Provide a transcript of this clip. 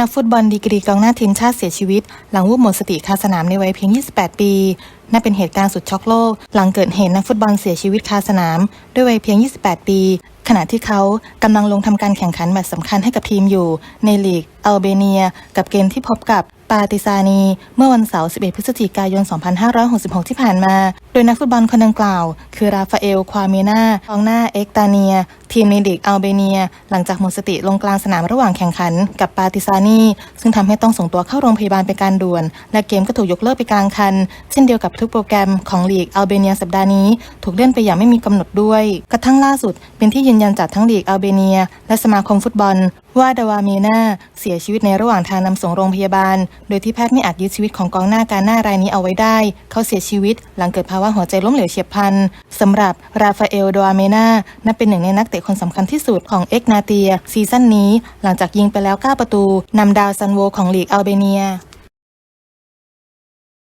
นักฟุตบอลดีกรีกองหน้าทีมชาติเสียชีวิต หลังวูบหมดสติคาสนามในวัยเพียง 28 ปีนั่นเป็นเหตุการณ์สุดช็อกโลก หลังเกิดเหตุนักฟุตบอลเสียชีวิตคาสนาม ด้วยวัยเพียง 28 ปี ขณะที่เขากำลังลงทำการแข่งขันแมตช์สำคัญให้กับทีมอยู่ ในลีกอัลเบเนีย กับเกมที่พบกับปาติซานี เมื่อวันเสาร์ 11 พฤศจิกายน 2566 ที่ผ่านมา โดยนักฟุตบอลคนดังกล่าว คือราฟาเอล ควาเมนากองหน้าเอ็กตาเนีย ทีมในลีกอัลเบเนีย หลังจากหมดสติลงกลางสนามระหว่างแข่งขันกับปาติซานีซึ่งทำให้ต้องส่งตัวเข้าโรงพยาบาลเป็นการด่วน และเกมก็ถูกยกเลิกไปกลางคัน เช่นเดียวกับทุกโปรแกรมของลีกอัลเบเนียสัปดาห์นี้ ถูกเลื่อนไปอย่างไม่มีกำหนดด้วย กระทั่งล่าสุด เป็นที่ยืนยันจากทั้งลีกอัลเบเนีย และสมาคมฟุตบอล ว่าดาวาเมนาเสียชีวิตในระหว่างทางนำส่งโรงพยาบาล โดยที่แพทย์ไม่อาจยื้อชีวิตของกองหน้าการหน้ารายนี้เอาไว้ได้ เขาเสียชีวิต หลังเกิดภาวะหัวใจล้มเหลวเฉียบพลันสำหรับราฟาเอลดาวาเมนานับเป็นหนึ่งในนักเตะคนสำคัญที่สุดของเอ็กนาเตียซีซั่นนี้ หลังจากยิงไปแล้ว 9 ประตูนำดาวซันโวของลีกอัลเบเนีย